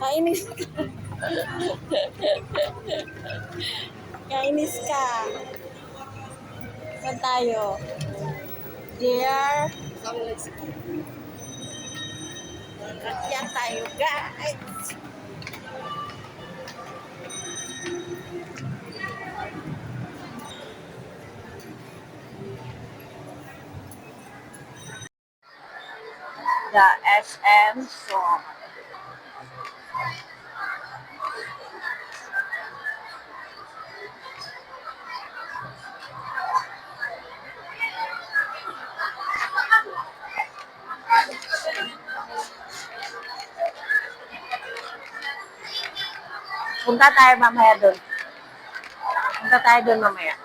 Kainis ka. Kainis ka. Saan tayo? Dear. Kaya tayo, guys. The SM song. Punta tayo mamaya doon. Punta tayo doon mamaya.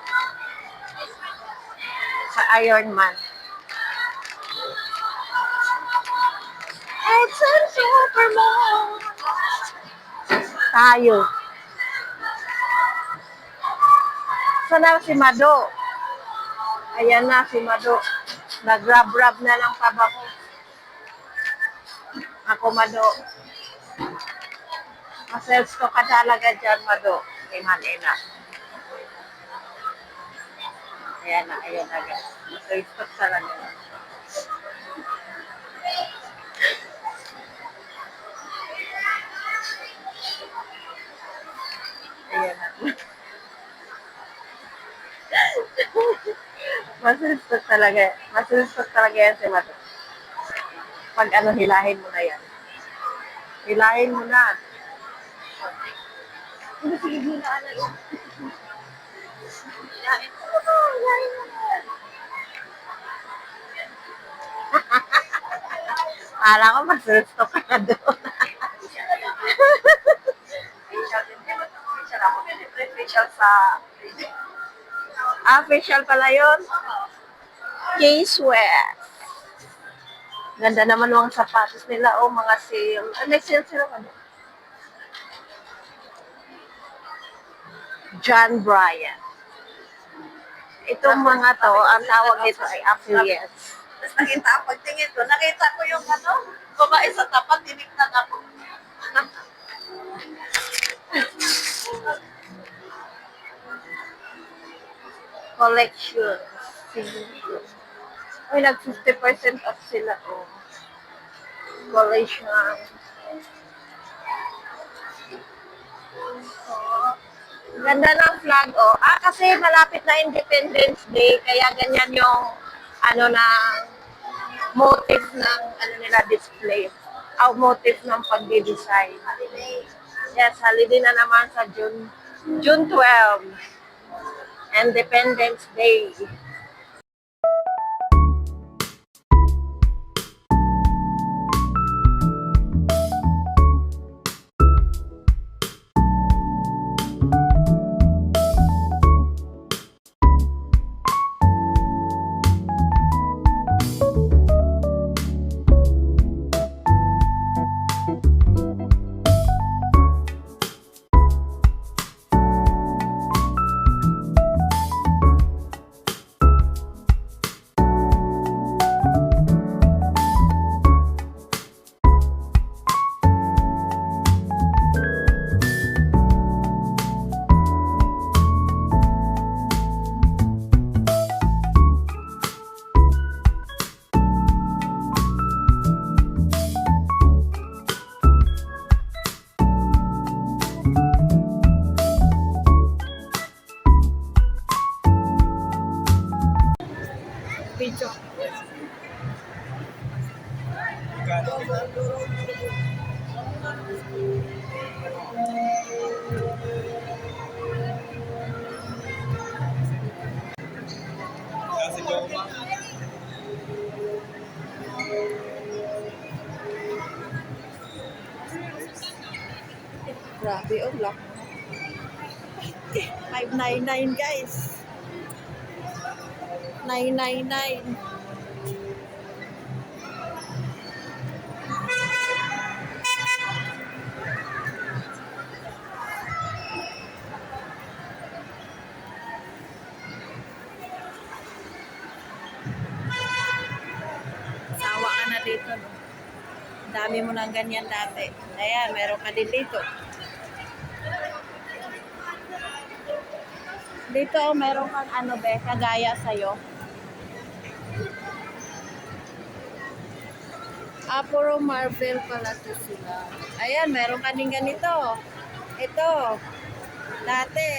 Sa Iron Man. Tayo. Sana si Mado. Ayan na si Mado. Nag-rub-rub na ng tabako. Ako, Mado. Masels ko ka talaga dyan, Mado. Iman, ina. Ayan na, ayan na, guys. Masels ko talaga. Ayan na. Masusunod talaga. Masusunod talaga yan si Mado. Pag ano, hilahin mo na yan. Hilahin mo na. Hindi, sige, hilaan na yun. Hilahin mo na. Hilahin mo na. Kala ko masusunod ka na doon. facial sa Ah, facial pala yun. K-Sweat. Ganda naman mga sapatos nila. Oh, mga sale. Ah, may sale sila ano? John Bryan. Itong mga to, ang tawag nito ay affiliates. Tapos nakita ako, pagtingin ko, nakita ko yung ano, babae sa tapat, tinignan ako. Collection. Uy, nag 50% off sila. Oh. Collection. Oh. Ganda ng flag, oh. Ah, kasi malapit na Independence Day, kaya ganyan yung, ano na, motive ng, ano nila, display. Ah, motive ng pagdi-design. Yes, holiday na naman sa June, June 12. Independence Day. Grabe, oh, lock. 599 guys. 999. Sawa ka na dito. Dami mo ng ganyan dati. Ayan, meron ka din dito. Dito, oh, meron kang ano be, kagaya sa'yo. Ah, puro Marvel pala to sila. Ayan, meron ka din ganito. Ito. Dati.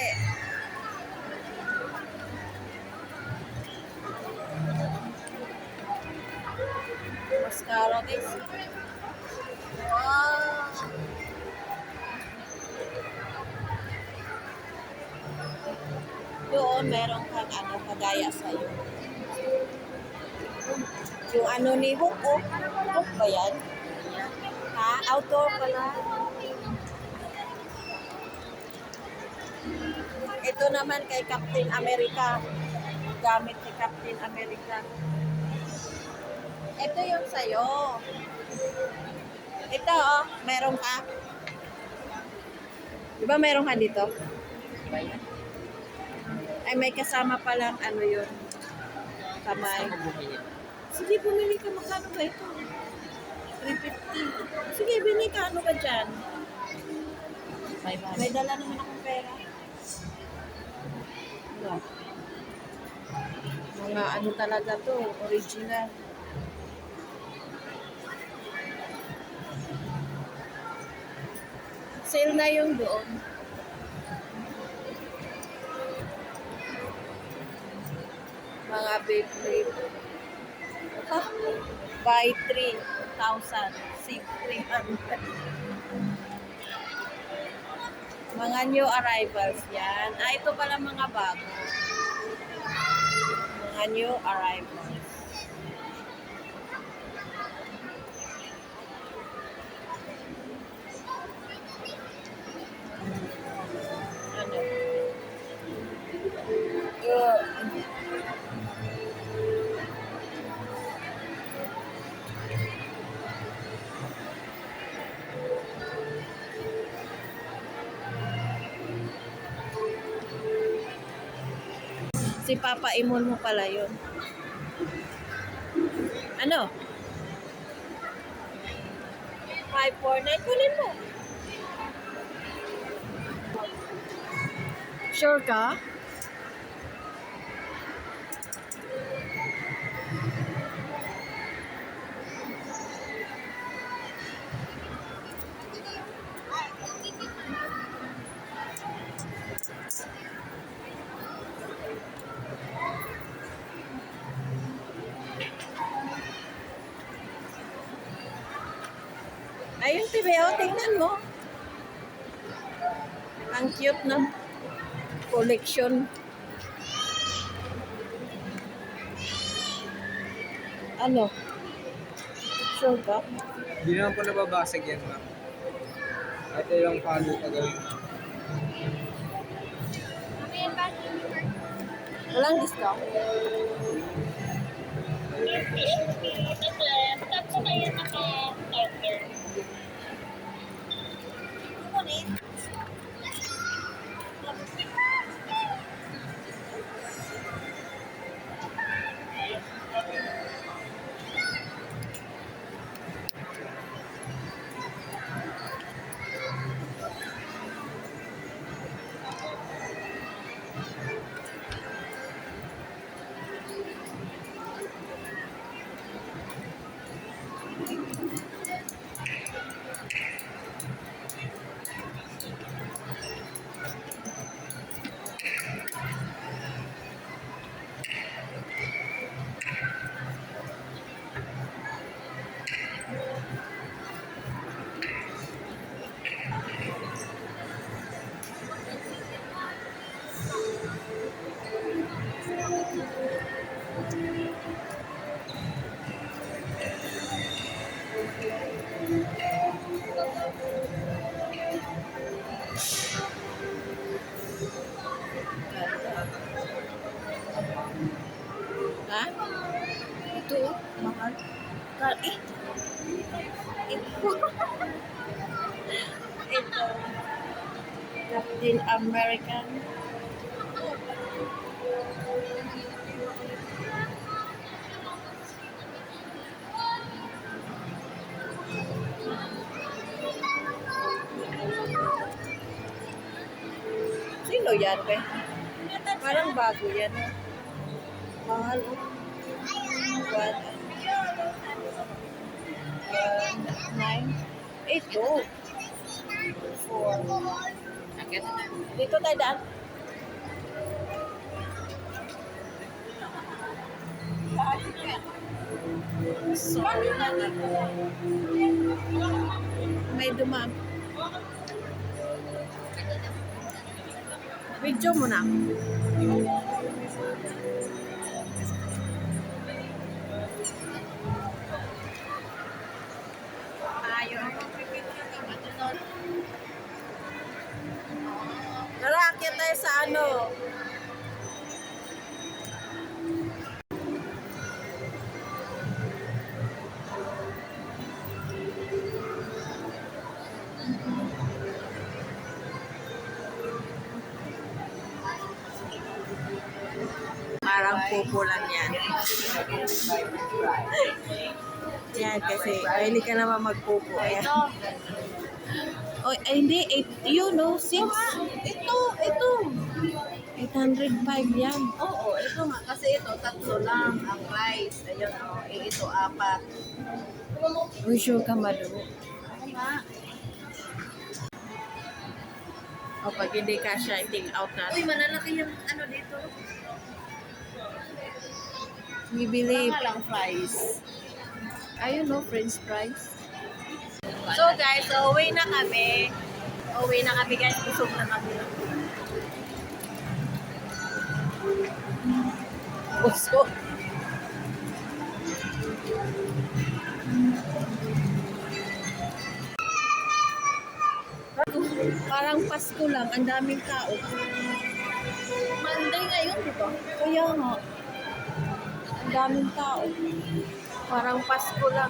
Mascara guys. Wow. Doon, meron kang ano, kagaya sa'yo. Yung ano ni Hook, oh. Hook ba yan? Ha? Outdoor pala. Ito naman kay Captain America. Gamit ni Captain America. Ito yung sa'yo. Ito, oh. Meron ka. Di ba meron ka dito? Ay, may kasama palang ano yun. Kamay. Sige, bumili ka. Magkano ba ito? 350. Sige, bili ka. Ano ka dyan? May dala naman akong pera. Ano? Mga ano talaga to, original. Sale na yung doon. Mga Beyblade. Ah, buy 3,000. Save 300. Mga new arrivals yan. Ah, ito pala mga bago. Mga new arrivals. Si Papa Imon mo pala yun. Ano? 549, kunin mo. Sure ka? Ayun, Tibeo, tingnan mo. Ang cute ng collection. Ano? Sure ka? Hindi naman po nababasag yan, ma'am. Ito yung palo ka gawin. Walang discount? Ha? Captain American. Sino yan, be? Parang bago yan. Mahal. What? Um, uh, nine. Eight, go. Four. Dito tayo daan. Sorry na May dumaan. Video mo na. Pupo lang yan. yan, kasi mahilig ka naman magpupo. Ayan. Oh, ay, hindi. Eight, you know, six. Ito, ito. 805 yan. Oo, ito nga. Kasi ito, tatlo lang ang rice. Ayun, oh, eh, ito, apat. Uy, sure ka, Madu. Oo nga. O, pag hindi ka siya, take out Uy, natin. malalaki yung ano dito. We believe. Mga lang fries. Ayun, no, french fries. So guys, so uwi na kami. Uwi na kami guys, busog na kami. Busog. Parang Pasko lang, ang daming tao. Monday ngayon, di ba? Kaya nga, daming tao. Parang Pasko lang.